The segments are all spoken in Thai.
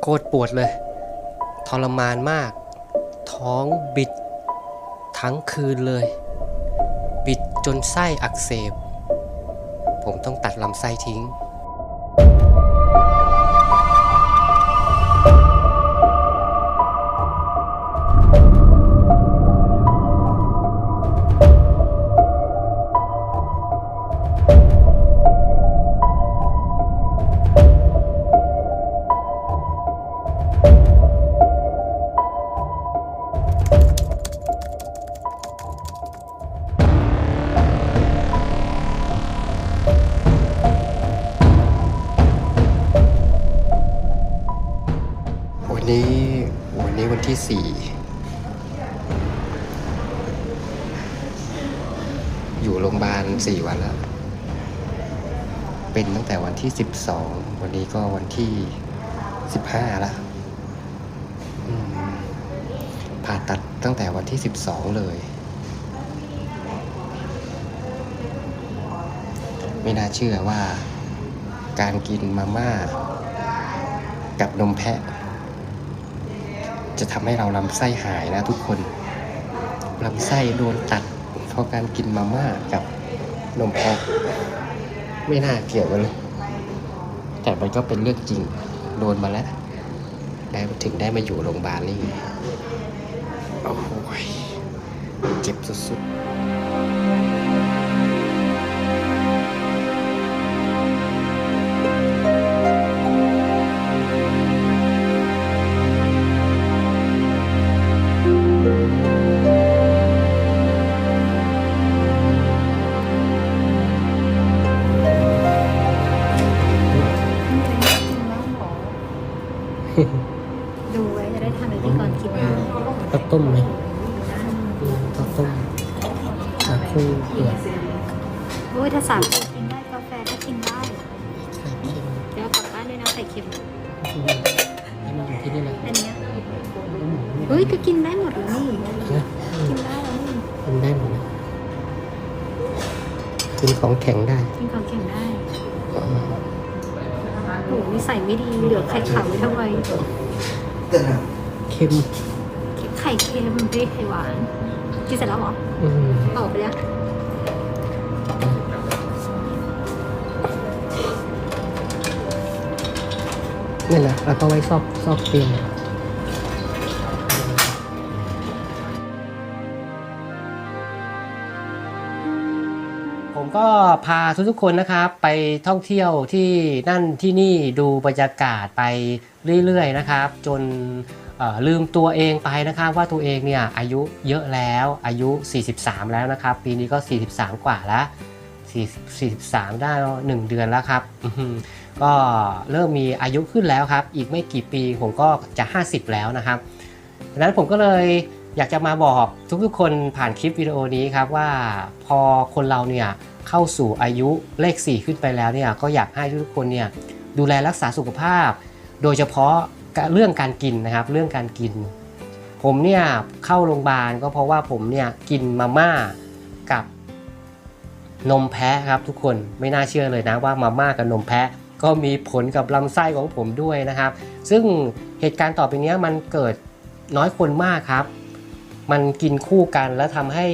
โคตรปวดเลย ทรมานมาก ท้องบิด ทั้งคืนเลย บิดจนไส้อักเสบ ผมต้องตัดลำไส้ทิ้ง นนี้วันนี้วันที่สี่อยู่โรงพยาบาลสี่วันแล้ว เป็นตั้งแต่วันที่สิบสองวันนี้ก็วันที่สิบห้าละผ่าตัดตั้งแต่วันที่สิบสองเลย ไม่น่าเชื่อว่าการกินมาม่ากับนมแพะ จะทำให้เราลำไส้หายนะทุกคนลำไส้โดนตัดเพราะการกินมาม่ากับนมแพะไม่น่าเกี่ยวกันเลย แต่มันก็เป็นเรื่องจริงโดนมาแล้วได้ถึงได้มาอยู่โรงพยาบาลนี่โอ้โหยเจ็บสุดๆ ต้มไหมข้าวต้มสาคูเปลือกโอ้ยถ้าสามคนกินได้กาแฟก็กินได้ ไข่เค็มเดี๋ยวเอากลับบ้านด้วยนะไข่เค็มให้มันอยู่ที่นี่แหละอันเนี้ยเฮ้ยก็กินได้หมดแล้วนี่ นะกินได้แล้วนี่ กินได้หมดนะกินของแข็งได้กินของแข็งได้โอ้โหนิสัยไม่ดีเหลือไข่ขาวไว้ทำไมเค็มไข่ เค็มด้วยไข่หวานกินเสร็จแล้วเหรออืมออกไปแล้วนี่แหละแล้วก็ไว้ซอกซอกเตียงผมก็พาทุกๆคนนะครับ ไปท่องเที่ยวที่นั่นที่นี่ดูบรรยากาศไปเรื่อยๆนะครับ จนเอ่อ ลืมตัวเองไปนะครับว่าตัวเองเนี่ยอายุเยอะแล้วอายุ 43 แล้วนะครับ ปีนี้ก็ 43 กว่าแล้ว43 ได้แล้หนึ่งเดือนแล้วครับก็เริ่มมีอายุขึ้นแล้วครับ อีกไม่กี่ปีผมก็จะ 50 แล้วนะครับดังนั้นผมก็เลยอยากจะมาบอกทุกๆ คนผ่านคลิปวิดีโอนี้ครับว่าพอคนเราเนี่ยเข้าสู่อายุเลข 4 ขึ้นไปแล้วเนี่ยก็อยากให้ทุกคนเนี่ยดูแลรักษาสุขภาพ โดยเฉพาะ เรื่องการกินนะครับเรื่องการกิน ผมเนี่ยเข้าโรงพยาบาลก็เพราะว่าผมเนี่ยกินมาม่ากับนมแพะครับทุกคนไม่น่าเชื่อเลยนะว่ามาม่ากับนมแพะก็มีผลกับลำไส้ของผมด้วยนะครับ ซึ่งเหตุการณ์ต่อไปนี้มันเกิดน้อยคนมากครับ มันกินคู่กันแล้วทำให้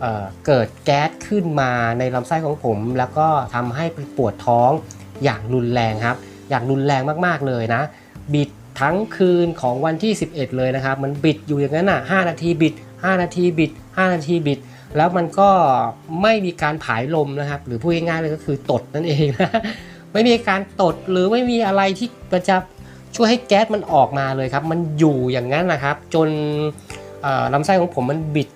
เเกิดแก๊สขึ้นมาในลำไส้ของผม แล้วก็ทำให้ปวดท้องอย่างรุนแรงครับ อย่างรุนแรงมากๆเลยนะ บิด ทั้งคืนของวันที่ 11 เลยนะครับ มันบิดอยู่อย่างนั้นอะ5นาทีบิด 5 นาทีบิด 5 นาทีบิด แล้วมันก็ไม่มีการผายลมนะครับ หรือพูดง่ายๆเลยก็คือตดนั่นเองนะไม่มีการตดหรือไม่มีอะไรที่จะช่วยให้แก๊สมันออกมาเลยครับ มันอยู่อย่างนั้นนะครับ จนลำไส้ของผมมันบิด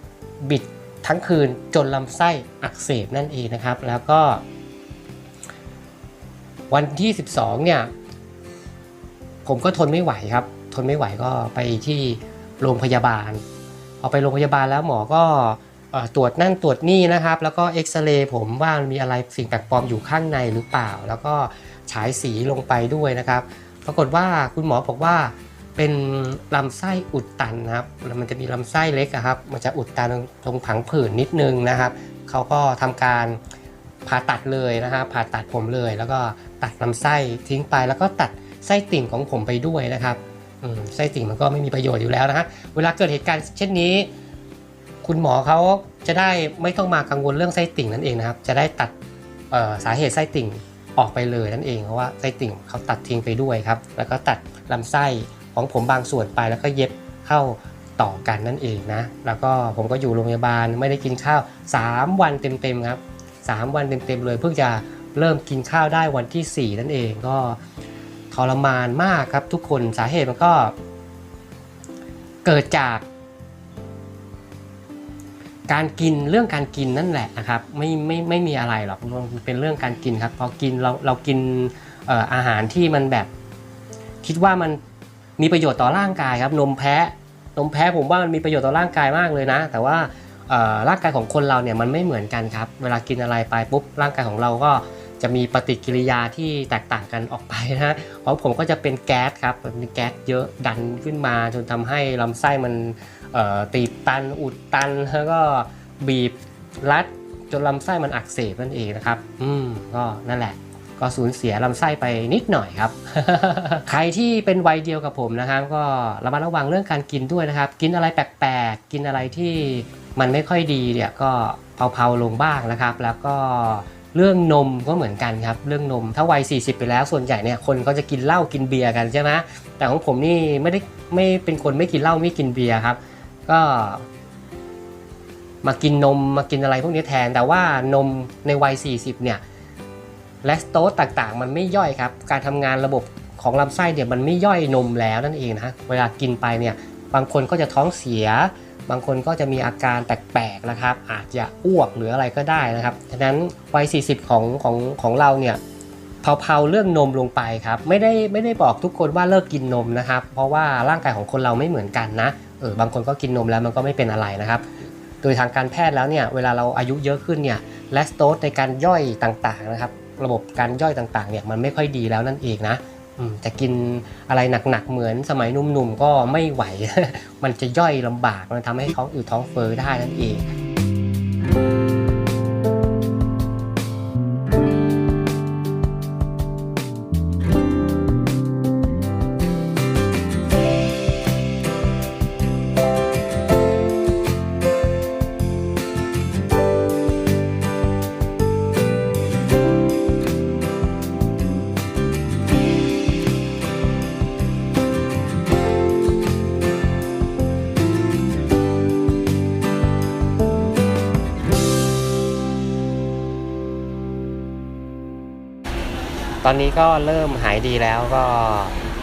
บิดทั้งคืนจนลำไส้อักเสบนั่นเองนะครับ แล้วก็ วันที่ 12 เนี่ย ผมก็ทนไม่ไหวครับ ทนไม่ไหวก็ไปที่โรงพยาบาลพอาไปโรงพยาบาลแล้วหมอก็ตรวจนั่นตรวจนี่นะครับ แล้วก็เอ็กซเรย์ผมว่ามันมีอะไรสิ่งแปลกปลอมอยู่ข้างในหรือเปล่า แล้วก็ฉายสีลงไปด้วยนะครับ ปรากฏว่าคุณหมอบอกว่าเป็นลำไส้อุดตันนะครับแล้วมันจะมีลำไส้เล็กครับ มันจะอุดตันตรงผังผืดนิดนึงนะครับ เขาก็ทำการผ่าตัดเลยนะครับผ่าตัดผมเลย แล้วก็ตัดลำไส้ทิ้งไปแล้วก็ตัด ไส้ติ่งของผมไปด้วยนะครับไส้ติ่งมันก็ไม่มีประโยชน์อยู่แล้วนะฮะเวลาเกิดเหตุการณ์เช่นนี้ คุณหมอเขาจะได้ไม่ต้องมากังวลเรื่องไส้ติ่งนั่นเองนะครับ จะได้ตัดสาเหตุไส้ติ่งออกไปเลยนั่นเองเพราะว่าไส้ติ่งเขาตัดทิ้งไปด้วยครับ แล้วก็ตัดลำไส้ของผมบางส่วนไปแล้วก็เย็บเข้าต่อกันนั่นเองนะ แล้วก็ผมก็อยู่โรงพยาบาลไม่ได้กินข้าว 3 วันเต็มๆครับ 3 วันเต็มๆเลยเพิ่งจะเริ่มกินข้าวได้วันที่ 4 นั่นเอง ก็ ทรมานมากครับทุกคนสาเหตุมันก็ เกิดจาก การกินเรื่องการกินนั่นแหละนะครับ ไม่ไม่ไม่มีอะไรหรอกมันเป็นเรื่องการกินครับพอกินเราเรากินอออาหารที่มันแบบ คิดว่ามันมีประโยชน์ต่อร่างกายครับนมแพะนมแพะผมว่ามันมีประโยชน์ต่อร่างกายมากเลยนะ แต่ว่าร่างกายของคนเราเนี่ยมันไม่เหมือนกันครับ เวลากินอะไรไปปุ๊บร่างกายของเราก็ จะมีปฏิกิริยาที่แตกต่างกันออกไปนะฮะของผมก็จะเป็นแก๊สครับมีแก๊สเยอะดันขึ้นมา จนทำให้ลำไส้มันตีบตันอุดตันแล้วก็บีบรัดจนลำไส้มันอักเสบนั่นเองนะครับ อืม ก็นั่นแหละ ก็สูญเสียลำไส้ไปนิดหน่อยครับ ใครที่เป็นวัยเดียวกับผมนะครับ ก็ระมัดระวังเรื่องการกินด้วยนะครับ กินอะไรแปลกๆ กินอะไรที่มันไม่ค่อยดีเนี่ยก็เผาๆลงบ้างนะครับ แล้วก็ เรื่องนมก็เหมือนกันครับเรื่องนมถ้าวัย 40 ไปแล้วส่วนใหญ่เนี่ยคนก็จะกินเหล้ากินเบียร์กันใช่ไหมแต่ของผมนี่ไม่ได้ไม่เป็นคนไม่กินเหล้าไม่กินเบียร์ครับ ก็ มากินนมมากินอะไรพวกนี้แทน แต่ว่านมในวัย 40 เนี่ยแลคโตสต่างๆ มันไม่ย่อยครับ การทำงานระบบของลำไส้เนี่ยมันไม่ย่อยนมแล้วนั่นเองนะเวลากินไปเนี่ยบางคนก็จะท้องเสีย บางคนก็จะมีอาการแปลกๆนะครับ อาจจะอ้วกหรืออะไรก็ได้นะครับฉะนั้นวัย 40 ของของของเราเนี่ยเผาๆเรื่องนมลงไปครับไม่ได้ไม่ได้บอกทุกคนว่าเลิกกินนมนะครับ เพราะว่าร่างกายของคนเราไม่เหมือนกันนะเออบางคนก็กินนมแล้วมันก็ไม่เป็นอะไรนะครับ โดยทางการแพทย์แล้วเนี่ยเวลาเราอายุเยอะขึ้นเนี่ยแลคโตสในการย่อยต่างๆนะครับ ระบบการย่อยต่างๆเนี่ยมันไม่ค่อยดีแล้วนั่นเองนะ จะกินอะไรหนักๆเหมือนสมัยหนุ่มๆก็ไม่ไหว มันจะย่อยลำบากมันทำให้ท้องอืดท้องเฟ้อได้นั่นเอง ตอนนี้ก็เริ่มหายดีแล้วก็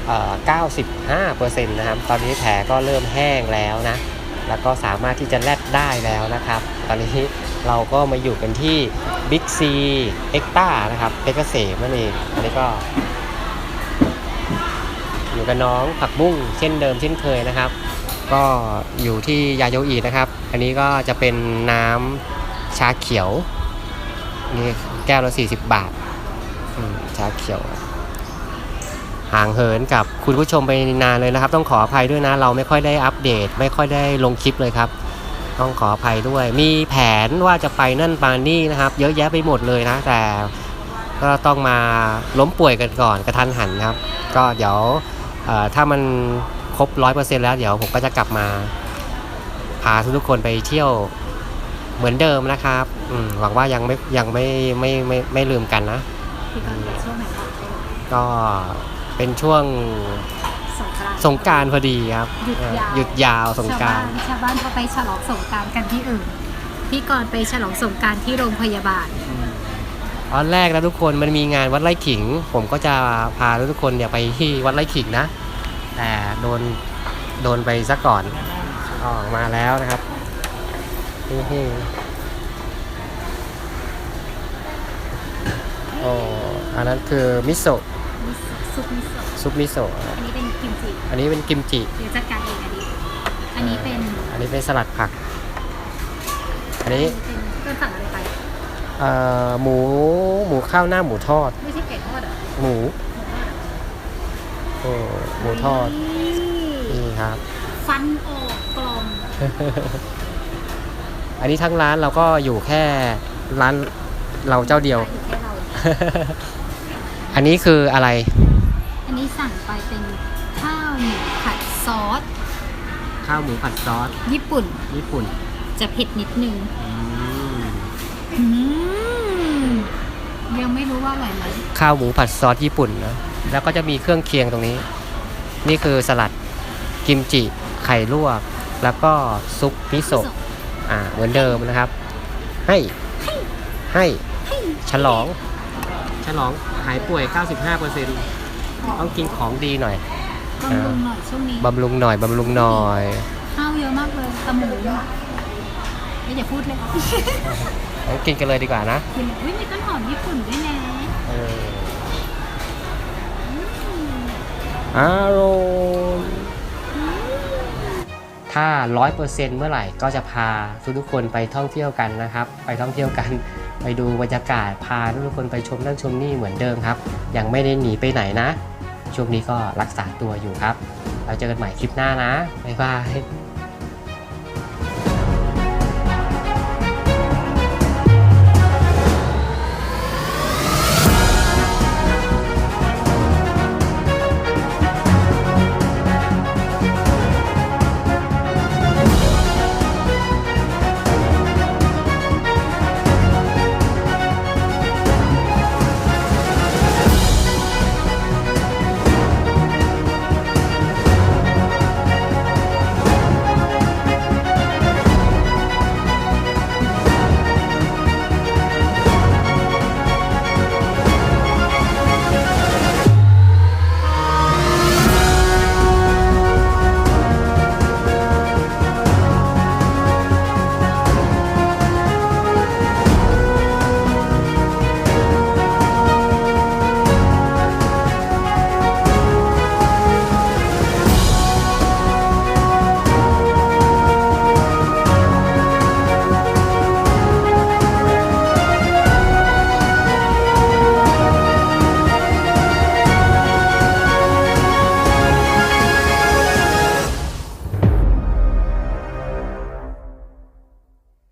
เอ่อ95%นะครับ ตอนนี้แผลก็เริ่มแห้งแล้วนะ แล้วก็สามารถที่จะแลดได้แล้วนะครับ ตอนนี้เราก็มาอยู่กันที่ Big C เอ็กต้านะครับเพชรเกษมนั่นเองอันนี้ก็ อยู่กับน้องผักบุ้งเช่นเดิมเช่นเคยนะครับ ก็อยู่ที่ยาโยอีนะครับ อันนี้ก็จะเป็นน้ำชาเขียวนี่แก้วละ40 บาท ชาเขียว ห่างเหินกับคุณผู้ชมไปนานเลยนะครับ ต้องขออภัยด้วยนะ เราไม่ค่อยได้อัปเดต ไม่ค่อยได้ลงคลิปเลยครับ ต้องขออภัยด้วย มีแผนว่าจะไปนั่นปานี่นะครับ เยอะแยะไปหมดเลยนะ แต่ก็ต้องมาล้มป่วยกันก่อนกระทันหันครับ ก็เดี๋ยวถ้ามันครบร้อยเปอร์เซ็นต์แล้วเดี๋ยวผมก็จะกลับมาพาทุกคนไปเที่ยวเหมือนเดิมนะครับหวังว่ายังไม่ยังไม่ไม่ไม่ไม่ไม่ลืมกันนะ พี่กรณ์ไปช่วงไหนคะก็เป็นช่วงสงกรานต์ สงกรารพอดีครับหยุดยาว เออหยุดยาวสงกราร ชาวบ้านชาวบ้านเขาไปฉลองสงกรารกันที่อื่น พี่กรณ์ไปฉลองสงกรารที่โรงพยาบาล ตอนแรกนะทุกคนมันมีงานวัดไร่ขิง ผมก็จะพาทุกคนเนี่ยไปที่วัดไร่ขิงนะ แต่โดนโดนไปซะก่อนออกมาแล้วนะครับนี่ โอ้อันนั้นคือมิโซะมิโซะซุปมิโซะซุปมิโซะอันนี้เป็นกิมจิอันนี้เป็นกิมจิเดี๋ยวจัดการเองอันนี้ อันนี้เป็นอันนี้เป็นสลัดผัก อันนี้เป็นเพื่อนสั่งอะไรไปเอ่อหมูหมูข้าวหน้าหมูทอด ไม่ใช่ไก่ทอดเหรอหมูโอ้หมูทอดนี่นี่ครับ ฟันออกกลมอันนี้ทั้งร้านเราก็อยู่แค่ร้านเราเจ้าเดียว อยู่แค่เราอันนี้คืออะไรออันนี้สั่งไปเป็นข้าวหมูผัดซอส ข้าวหมูผัดซอส ญี่ปุ่น ญี่ปุ่น จะเผ็ดนิดนึงอืมอืมยังไม่รู้ว่าอร่อยไหมข้าวหมูผัดซอสญี่ปุ่นนะแล้วก็จะมีเครื่องเคียงตรงนี้ นี่คือสลัดกิมจิ ไข่ลวก แล้วก็ซุปมิโซะอ่าเหมือนเดิมนะครับ ให้ ให้ฉลอง ฉลองหายป่วย 95%ต้องกินของดีหน่อยบำรุงหน่อยช่วงนี้บำรุงหน่อยบำรุงหน่อยข้าวเยอะมากเลยตะหมูไม่อย่าพูดเลยงั้นกินกันเลยดีกว่านะกินอุ้ยมีต้นหอมญี่ปุ่นด้วยนะเอออร่อยถ้าร้อยเปอร์เซ็นต์เมื่อไหร่ก็จะพาทุกๆคนไปท่องเที่ยวกันนะครับ ไปท่องเที่ยวกัน ไปดูบรรยากาศพาทุกคนไปชมนั่นชมนี่เหมือนเดิมครับ ยังไม่ได้หนีไปไหนนะ ช่วงนี้ก็รักษาตัวอยู่ครับ เราเจอกันใหม่คลิปหน้านะบ๊ายบาย